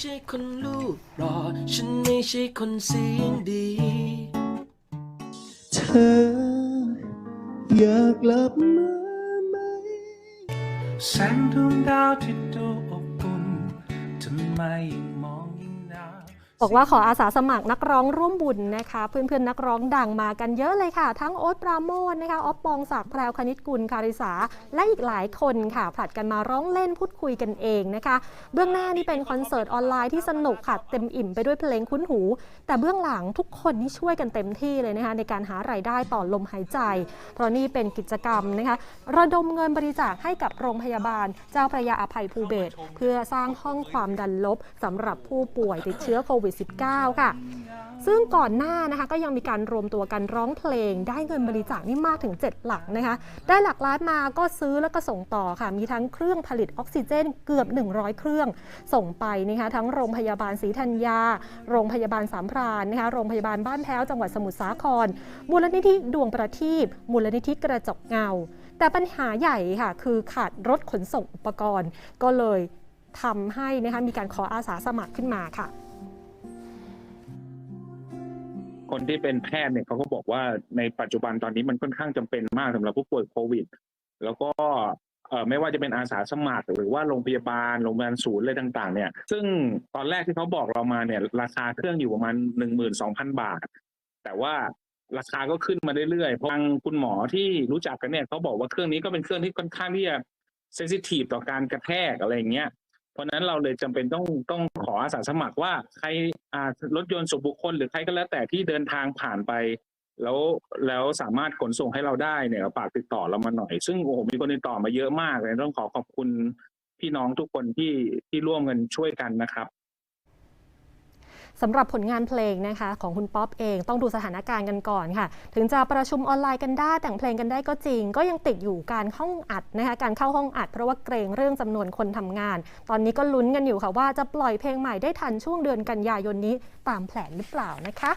ใช่คนรูปหล่อฉันไม่ใช่คนเสียงดี เธออยากกลับมาไหม แสงดวงดาวที่ดูอบอุ่นทำไมยิ่ง บอกว่าขออาสาสมัครนักร้องร่วมบุญนะคะ เพื่อนๆนักร้องดังมากันเยอะเลยค่ะ ทั้งโอ๊ตปราโมทนะคะออฟปองศักดิ์แพรวคณิตกุลคาริสา และอีกหลายคนค่ะผลัดกันมาร้องเล่นพูดคุยกันเองนะคะ เบื้องหน้านี่เป็นคอนเสิร์ตออนไลน์ที่สนุกค่ะเต็มอิ่มไปด้วยเพลงคุ้นหู แต่เบื้องหลังทุกคนนี่ช่วยกันเต็มที่เลยนะคะในการหารายได้ต่อลมหายใจ เพราะนี่เป็นกิจกรรมนะคะระดมเงินบริจาคให้กับโรงพยาบาล เจ้าพระยาอภัยภูเบศเพื่อสร้างห้องความดันลบสำหรับผู้ป่วยติดเชื้อโควิด -19 ค่ะ ซึ่งก่อนหน้านะคะก็ยังมีการรวมตัวกันร้องเพลง ได้เงินบริจาคนี่มากถึง 7 หลักนะคะ ได้หลักล้านมาก็ซื้อแล้วก็ส่งต่อค่ะ มีทั้งเครื่องผลิตออกซิเจนเกือบ 100 เครื่อง ส่งไปนะคะทั้งโรงพยาบาลศรีธัญญา โรงพยาบาลสามพรานนะคะ โรงพยาบาลบ้านแพ้วจังหวัดสมุทรสาคร มูลนิธิดวงประทีปมูลนิธิกระจกเงา แต่ปัญหาใหญ่ค่ะ คือขาดรถขนส่งอุปกรณ์ ก็เลยทำให้นะคะมีการขออาสาสมัครขึ้นมาค่ะ คนที่เป็นแพทย์เนี่ยเขาก็บอกว่าในปัจจุบันตอนนี้มันค่อนข้างจำเป็นมากสำหรับผู้ป่วยโควิด แล้วก็เไม่ว่าจะเป็นอาสาสมัคร หรือว่าโรงพยาบาลโรงพยาบาลศูนย์อะไรต่าง ๆ เนี่ย ซึ่งตอนแรกที่เขาบอกเรามาเนี่ย ราคาเครื่องอยู่ประมาณหนึ่งหมื่นสองพันบาท แต่ว่าราคาก็ขึ้นมาเรื่อยๆเพราะทางคุณหมอที่รู้จักกันเนี่ยเขาบอกว่าเครื่องนี้ก็เป็นเครื่องที่ค่อนข้างที่จะเซนซิทีฟต่อการกระแทกอะไรอย่างเงี้ย เพราะนั้นเราเลยจำเป็นต้องต้องขออาสาสมัครว่าใครรถยนต์ส่วนบุคคล หรือใครก็แล้วแต่ที่เดินทางผ่านไป แล้วแล้วสามารถขนส่งให้เราได้เนี่ยฝากติดต่อเรามาหน่อย ซึ่งโอ้โหมีคนติดต่อมาเยอะมากเลยต้องขอขอบคุณพี่น้องทุกคนที่ที่ร่วมกันช่วยกันนะครับ สำหรับผลงานเพลงนะคะของคุณป๊อปเองต้องดูสถานการณ์กันก่อนค่ะ ถึงจะประชุมออนไลน์กันได้แต่งเพลงกันได้ก็จริง ก็ยังติดอยู่การห้องอัดนะคะการเข้าห้องอัด เพราะว่าเกรงเรื่องจำนวนคนทำงาน ตอนนี้ก็ลุ้นกันอยู่ค่ะว่าจะปล่อยเพลงใหม่ได้ทันช่วงเดือนกันยายนนี้ตามแผนหรือเปล่านะคะ